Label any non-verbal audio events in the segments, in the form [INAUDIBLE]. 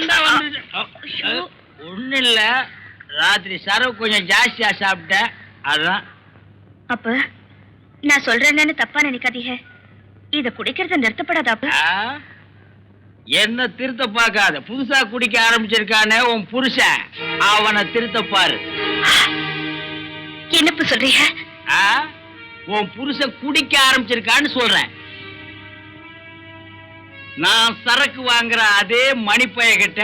வந்து ஒண்ணு இல்ல ராத்திரி சரவு கொஞ்சம் ஜாஸ்தியா சாப்பிட்டேன். அதான். அப்ப நான் சொல்றேன்னு தப்பா நினைக்காதீங்க. இத குடிக்கிறத நிறுத்தப்படாத அப்ப. ஆ? என்ன திருத்த பார்க்காத. புதுசா குடிக்க ஆரம்பிச்சிருக்கானே உன் புருஷன். அவனை திருத்த பாரு. என்னப்பு சொல்றீங்க? உன் புருஷன் குடிக்க ஆரம்பிச்சிருக்கான்னு சொல்றேன். நான் சரக்கு வாங்குற அதே மணிப்பைய கிட்ட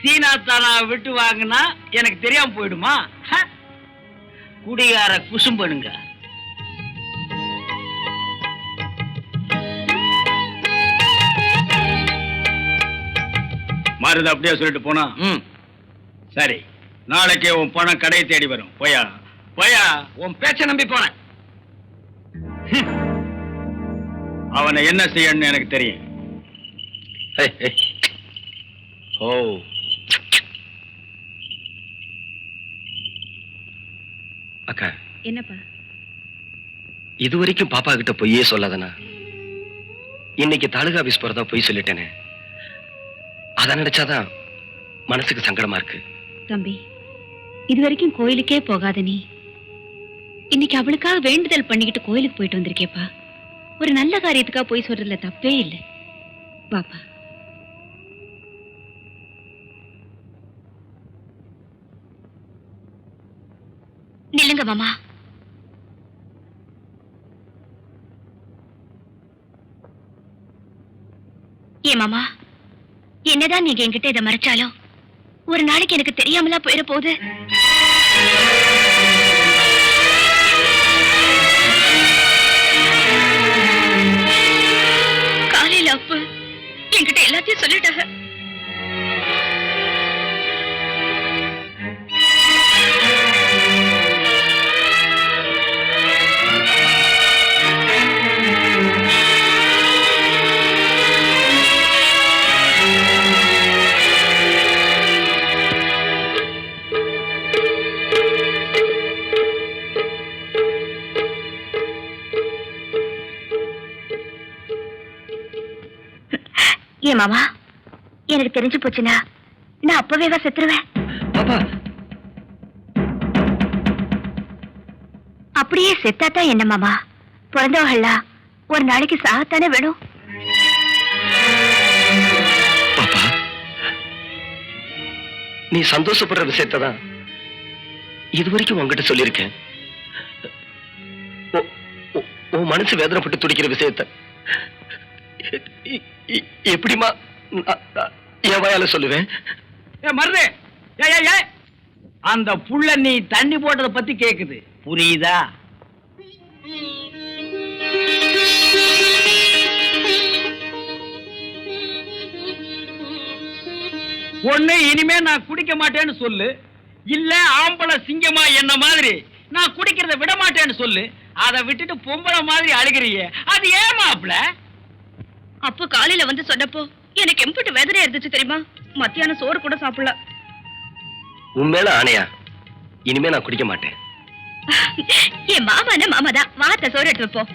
சீனா தானா விட்டு வாங்கினா எனக்கு தெரியாம போயிடுமா? குடிகார குசும்பனுங்க. மருது அப்படியே சொல்லிட்டு போனா ம். சரி நாளைக்கே உன் பணம் கடையை தேடி வரும். போயா? போயா? உன் பேச்ச நம்பி ஹம். அவனை என்ன செய்யணும்னு எனக்கு தெரியும். ஓ [LAUGHS] அக்கா. என்னப்பா? இது வரைக்கும் பாப்பா கிட்ட பொய்யே சொல்லாதனா? இன்னைக்கு தாலுகா ஆபீஸ் போறதா பொய் சொல்லிட்டேனே. அத நினைச்சாதான் மனசுக்கு சங்கடமா இருக்கு. தம்பி இது வரைக்கும் கோயிலுக்கே போகாத நீ. இன்னைக்கு அவளுக்காக வேண்டுதல் பண்ணிக்கிட்டு கோயிலுக்கு போயிட்டு வந்திருக்கேப்பா. ஒரு நல்ல காரியத்துக்காக போய் சொல்றதுல தப்பே இல்லை. வாப்பா நில்லுங்க மாமா. ஏ மாமா என்னதான் நீங்க என்கிட்ட இதை மறைச்சாலும் ஒரு நாளைக்கு எனக்கு தெரியாமலா போயிட போகுது காலையில அப்ப என்கிட்ட எல்லாத்தையும் சொல்லிட்டாங்க. ஏன் மாமா எனக்கு தெரிஞ்சு போச்சுன்னா நான் அப்பவே செத்துருவேன். பாப்பா. அப்படியே செத்தாதான் என்ன மாமா? பிறந்தவர்களா ஒரு நாளைக்கு சாகத்தானே வேணும்? நீ சந்தோஷப்படுற விஷயத்தை தான் இது வரைக்கும் உன்கிட்ட சொல்லியிருக்கேன். உன் மனசு வேதனைப்பட்டு துடிக்கிற விஷயத்த. எப்படிமா எப்படிம்மா என் வாயால சொல்லுவேன்? மருது! அந்த புள்ள நீ தண்ணி போட்டத பத்தி கேக்குது. புரியுதா? ஒண்ணு இனிமே நான் குடிக்க மாட்டேன்னு சொல்லு. இல்ல ஆம்பளை சிங்கமா என்ன மாதிரி? நான் குடிக்கிறத விட மாட்டேன்னு சொல்லு. அதை விட்டுட்டு பொம்பளை மாதிரி அழுகிறியே அது ஏமாப்ல அப்போ காலையில வந்து சொன்னப்போ எனக்கு எம்பிட்டு வேதனையா இருந்துச்சு தெரியுமா? மத்தியானம் சோறு கூட சாப்பிடல. உன் மேல ஆணையா? இனிமே நான் குடிக்க மாட்டேன். என் மாமானா மாமா தான் வார்த்தை சோறு எடுத்து வைப்போம்